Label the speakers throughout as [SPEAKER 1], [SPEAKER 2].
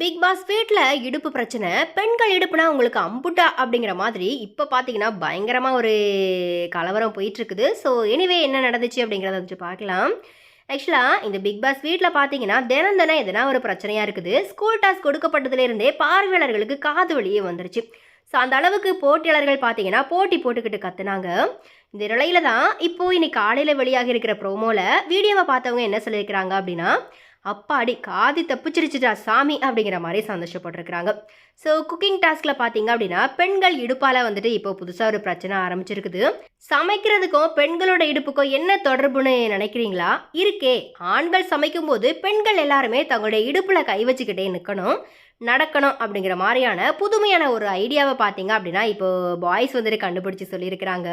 [SPEAKER 1] Big pass வீட்டில் இடுப்பு பிரச்சனை பெண்கள் இடுப்புனா உங்களுக்கு அம்புட்டா அப்படிங்கிற மாதிரி இப்போ பார்த்தீங்கன்னா பயங்கரமாக ஒரு கலவரம் போயிட்டுருக்குது. ஸோ எனிவே என்ன நடந்துச்சு அப்படிங்கிறத வச்சு பார்க்கலாம். ஆக்சுவலாக இந்த பிக் பாஸ் வீட்டில் பார்த்தீங்கன்னா தினம் தினம் எதனா ஒரு பிரச்சனையாக இருக்குது. ஸ்கூல் டாஸ்க் கொடுக்கப்பட்டதுலேருந்தே பார்வையாளர்களுக்கு காது வழியே வந்துருச்சு. ஸோ அந்த அளவுக்கு போட்டியாளர்கள் பார்த்தீங்கன்னா போட்டி போட்டுக்கிட்டு கத்துனாங்க. இந்த நிலையில தான் இப்போது இன்னைக்கு காலையில் வெளியாக இருக்கிற ப்ரோமோவில் வீடியோவை பார்த்தவங்க என்ன சொல்லியிருக்கிறாங்க அப்படின்னா அப்பாடி காதி தப்பிச்சிருச்சுடா சாமி அப்படிங்கிற மாதிரி சந்தோஷப்பட்டிருக்கிறாங்க. ஸோ குக்கிங் டாஸ்கில் பார்த்தீங்க அப்படின்னா பெண்கள் இடுப்பால் வந்துட்டு இப்போ புதுசாக ஒரு பிரச்சனை ஆரம்பிச்சிருக்குது. சமைக்கிறதுக்கும் பெண்களோட இடுப்புக்கும் என்ன தொடர்புன்னு நினைக்கிறீங்களா? இருக்கே. ஆண்கள் சமைக்கும் போது பெண்கள் எல்லாருமே தங்களுடைய இடுப்பில் கை வச்சுக்கிட்டே நிற்கணும் நடக்கணும் அப்படிங்கிற மாதிரியான புதுமையான ஒரு ஐடியாவை பார்த்தீங்க அப்படின்னா இப்போ பாய்ஸ் வந்துட்டு கண்டுபிடிச்சி சொல்லியிருக்கிறாங்க.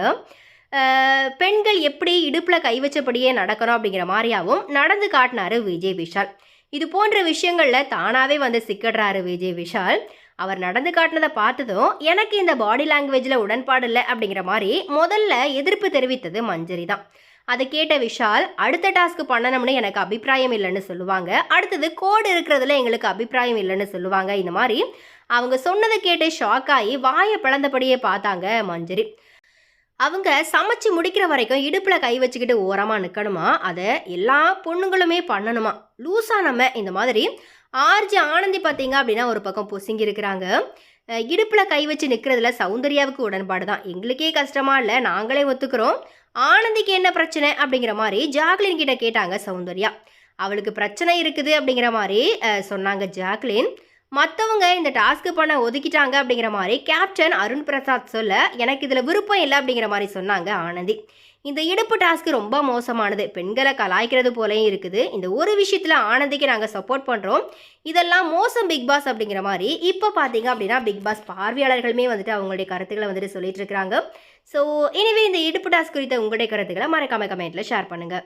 [SPEAKER 1] பெண்கள் எப்படி இடுப்பில் கை வச்சபடியே நடக்கணும் அப்படிங்கிற மாதிரியாவும் நடந்து காட்டினாரு விஜய் விஷால். இது போன்ற விஷயங்களில் தானாகவே வந்து சிக்கிடுறாரு விஜய் விஷால். அவர் நடந்து காட்டினதை பார்த்ததும் எனக்கு இந்த பாடி லாங்குவேஜில் உடன்பாடு இல்லை அப்படிங்கிற மாதிரி முதல்ல எதிர்ப்பு தெரிவித்தது மஞ்சரி தான். அதை கேட்ட விஷால் அடுத்த டாஸ்க் பண்ணணும்னு எனக்கு அபிப்பிராயம் இல்லைன்னு சொல்லுவாங்க. அடுத்தது கோடு இருக்கிறதுல எங்களுக்கு அபிப்பிராயம் இல்லைன்னு சொல்லுவாங்க. இந்த மாதிரி அவங்க சொன்னதை கேட்டு ஷாக் ஆகி வாயை பிளந்தபடியே பார்த்தாங்க மஞ்சரி. அவங்க சமைச்சு முடிக்கிற வரைக்கும் இடுப்பில் கை வச்சுக்கிட்டு ஓரமாக நிற்கணுமா அதை எல்லா பொண்ணுங்களுமே பண்ணணுமா? லூஸாக நம்ம இந்த மாதிரி ஆர்ஜி ஆனந்தி பார்த்தீங்க அப்படின்னா ஒரு பக்கம் பொசுங்கி இருக்கிறாங்க. இடுப்பில் கை வச்சு நிற்கிறதுல சௌந்தர்யாவுக்கு உடன்பாடு தான். எங்களுக்கே கஷ்டமா இல்லை நாங்களே ஒத்துக்கிறோம். ஆனந்திக்கு என்ன பிரச்சனை? அப்படிங்கிற மாதிரி ஜாக்லின் கிட்ட கேட்டாங்க சௌந்தர்யா. அவளுக்கு பிரச்சனை இருக்குது அப்படிங்கிற மாதிரி சொன்னாங்க ஜாக்லின். மற்றவங்க இந்த டாஸ்க்கு பண்ண ஒதுக்கிட்டாங்க அப்படிங்கிற மாதிரி கேப்டன் அருண் பிரசாத் சொல்ல எனக்கு இதில் விருப்பம் இல்லை அப்படிங்கிற மாதிரி சொன்னாங்க ஆனந்தி. இந்த இடுப்பு டாஸ்க் ரொம்ப மோசமானது. பெண்களை கலாய்க்கிறது போலயும் இருக்குது. இந்த ஒரு விஷயத்தில் ஆனந்திக்கு நாங்கள் சப்போர்ட் பண்ணுறோம் இதெல்லாம் மோசம் பிக் பாஸ் அப்படிங்கிற மாதிரி இப்போ பார்த்தீங்க அப்படின்னா பிக் பாஸ் பார்வையாளர்களுமே வந்துட்டு அவங்களுடைய கருத்துக்களை வந்துட்டு சொல்லிட்டு இருக்கிறாங்க. ஸோ எனிவே இந்த இடுப்பு டாஸ்க் குறித்த உங்களுடைய கருத்துக்களை மறக்காம கமெண்ட்டில் ஷேர் பண்ணுங்கள்